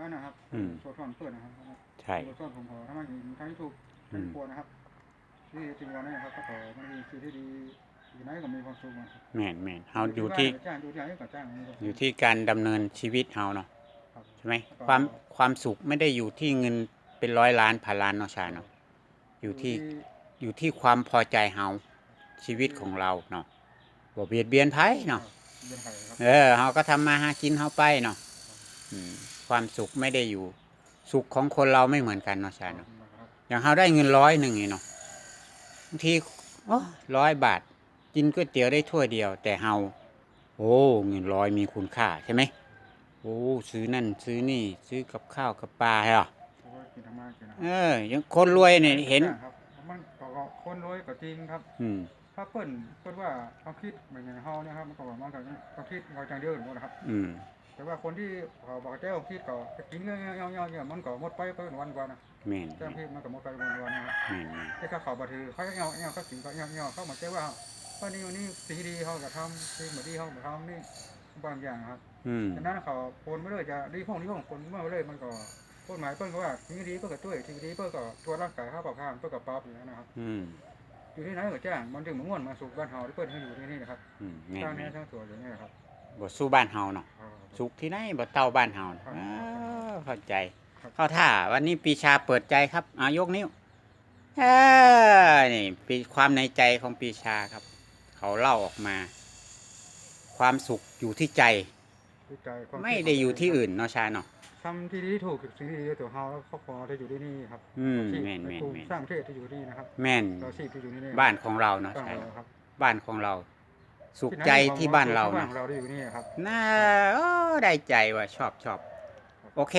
อันนะครับอืม โซทอนเปิดนะครับใช่ โซทอนผมขอถ้ามันทางที่ถูกอืทางมที่ควรนะครับ ที่จริงวันนี้นะครับก็ขอมันมีสิ่งที่ดีอยู่ไหนก็มีความสุขนะครับแม่นแม่นเฮาอยู่ที่จ้างอยู่ที่ไหนก็จ้างมีความสุข อยู่ที่การดำเนินชีวิตเฮาเนาะครับ ใช่ไหมแล้วก็ความความสุขไม่ได้อยู่ที่เงินเป็นร้อยล้านพันล้านเนาะชาเนาะอยู่ที่ อยู่ที่ความพอใจเฮาชีวิตของเราเนาะบ่เบียดเบียนไผเนาะ เรียนไทยครับ เออเฮาก็ทำมาหากินเฮาไปเนาะอืม ความสุขไม่ได้อยู่ สุขของคนเราไม่เหมือนกันเนาะชาเนาะนะครับอย่างเฮาได้เงินร้อยหนึ่งนี่เนาะบางทีโอ้ร้อยบาท กินก๋วยเตี๋ยวได้ถ้วยเดียว แต่เฮาโอ้เงินร้อยมีคุณค่าใช่ไหมโอ้ซื้อนั่นซื้อนี่ ซื้อกับข้าวกับปลาเหรอเพราะว่ากินธรรมะกินนะเออยังคนรวยเนี่ยเห็นครับมันก็คนรวยก็จริงครับ อืมถ้าเปิ้นเปิ้นว่าความคิดเหมือนอย่างเฮาเนี่ยครับมันก็ว่ามันก็ความคิดเราจังเดียวกันหมดนะครับ อืม แต่ว่าคนที่เขาบอกเจ้าคิดก็กินเงี้ยเงี้ยเงี้ยเงี้ยมันก็หมดไปไปวันกว่านะแม่นเจ้าคิดมันก็หมดไปวันวันนะครับแม่นแม่นแต่ถ้าเขาบัถือเขาเงี้ยเงี้ยเขากินก็เงี้ยเงี้ยเขาเหมือนเจ้าว่าว่านี่นี่สิ่งดีเขาก็ทำสิ่งไม่ดีเขาก็ทำนี่บางอย่างครับอืมฉะนั้นเขาคนไม่เลยจะดีพวกนี้พวกคนไม่เลยมันก็กฎหมายเปิ้นก็ว่าสิ่งดีเปิ้นก็ช่วยสิ่งดีเปิ้นก็ตัวร่างกายเขาปรับพางเปิ้นก็ปรับอย่างนั้นนะครับอืมอยู่ที่ไหนก็จ้างมันจึงม่วนมาสู่บ้านเฮาที่เปิ้นให้อยู่ที่นี่นะครับอืมแม่นสร้างแม่เนี้นสร้างตัวอย่างนี้นะครับ บ่สู้บ้านเฮาเนาะครับสุขที่ไหนบ่เท่าบ้านเฮาเนาะครับอ้าวเข้าใจครับเข้าท่า วันนี้ปีชาเปิดใจครับอายกนิ้วเออนี่ปีความในใจของปีชาครับ เขาเล่าออกมา ความสุขอยู่ที่ใจที่ใจความไม่ได้อยู่ที่อื่นเนาะชาเนาะทำที่ดีถูกสิ่งที่ดีตัวเฮาแล้วครอบครัวที่อยู่ที่นี่ครับอืมที่แม่นแม่นภูแม่นสร้างประเทศที่อยู่ที่นี่นะครับ แม่นเราชีพที่อยู่ที่นี่บ้านของเราเนาะบ้านใช่เราครับบ้านของเรา สุขไหนใจของที่บ้านเราบ้านะนเราที่อยู่นี่ครับน่าโอ้ได้ใจว่าชอบชอบโอเค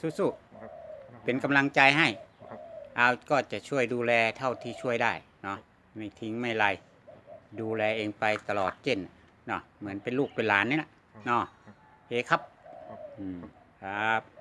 สู้ครับๆเป็นกำลังใจให้ครับเอาก็จะช่วยดูแลเท่าที่ช่วยได้เนาะไม่ทิ้งไม่ไร ดูแลเองไปตลอดเจนเนาะเหมือนเป็นลูกเป็นหลานนี่แหละครับเนาะครับโอเคครับครับอืมครับ